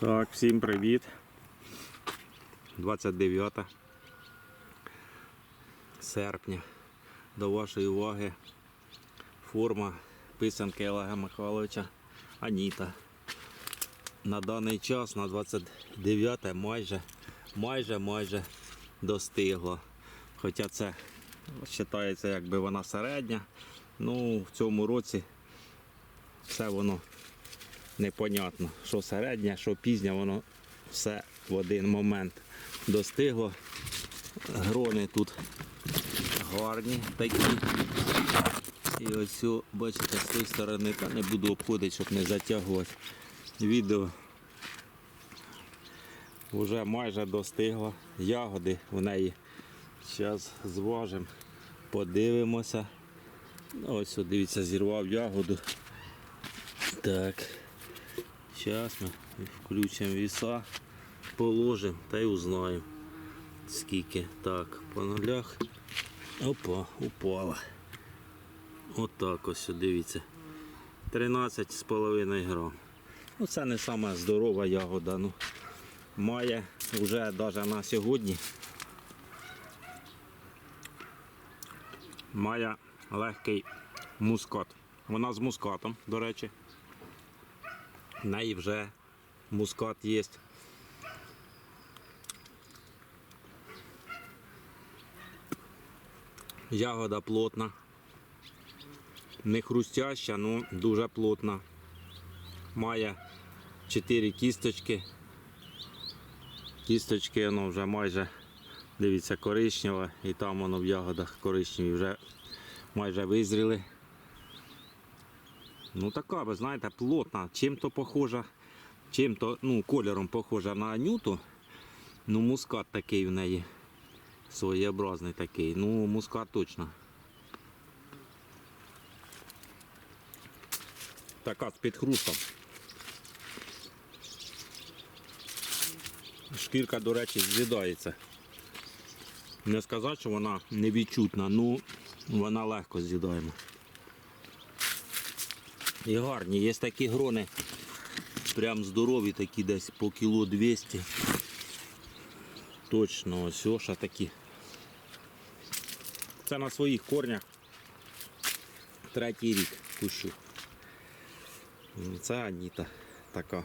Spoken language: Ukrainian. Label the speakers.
Speaker 1: Так, всім привіт. 29 серпня. До вашої уваги форма писанки Олега Михайловича Аніта. На даний час, на 29 майже, майже, майже достигло. Хоча це вважається, якби вона середня. Ну, в цьому році все воно непонятно, що середнє, що пізнє, воно все в один момент достигло. Грони тут гарні такі. І ось, бачите, з тієї сторони, та не буду обходити, щоб не затягувати відео. Вже майже достигло. Ягоди в неї. Зараз зважимо, подивимося. Ну, Ось, дивіться, зірвав ягоду. Так. Зараз ми включимо віса, положимо та й узнаємо скільки. Так, по нулях. Опа, упала. Отак ось, дивіться. 13,5 грам. Ну це не сама здорова ягода. Ну, має вже навіть на сьогодні. Має легкий мускат. Вона з мускатом, до речі. В неї вже мускат є. Ягода плотна. Не хрустяща, ну дуже плотна. Має 4 кісточки. Кісточки воно вже майже, дивіться, коричневе і там воно в ягодах коричневі вже майже визріли. Ну така, ви знаєте, плотна. Чим-то похожа, чим-то ну, кольором похожа на анюту. Ну, мускат такий в неї. Своєобразний такий. Ну, мускат точно. Така з-під хрустом. Шкірка, до речі, з'їдається. Не сказати, що вона невідчутна, ну вона легко з'їдаємо. І гарні. Є такі грони, прям здорові, такі десь по кіло 200. Точно, ось оша такі. Це на своїх корнях. Третій рік кущу. Це Аніта така.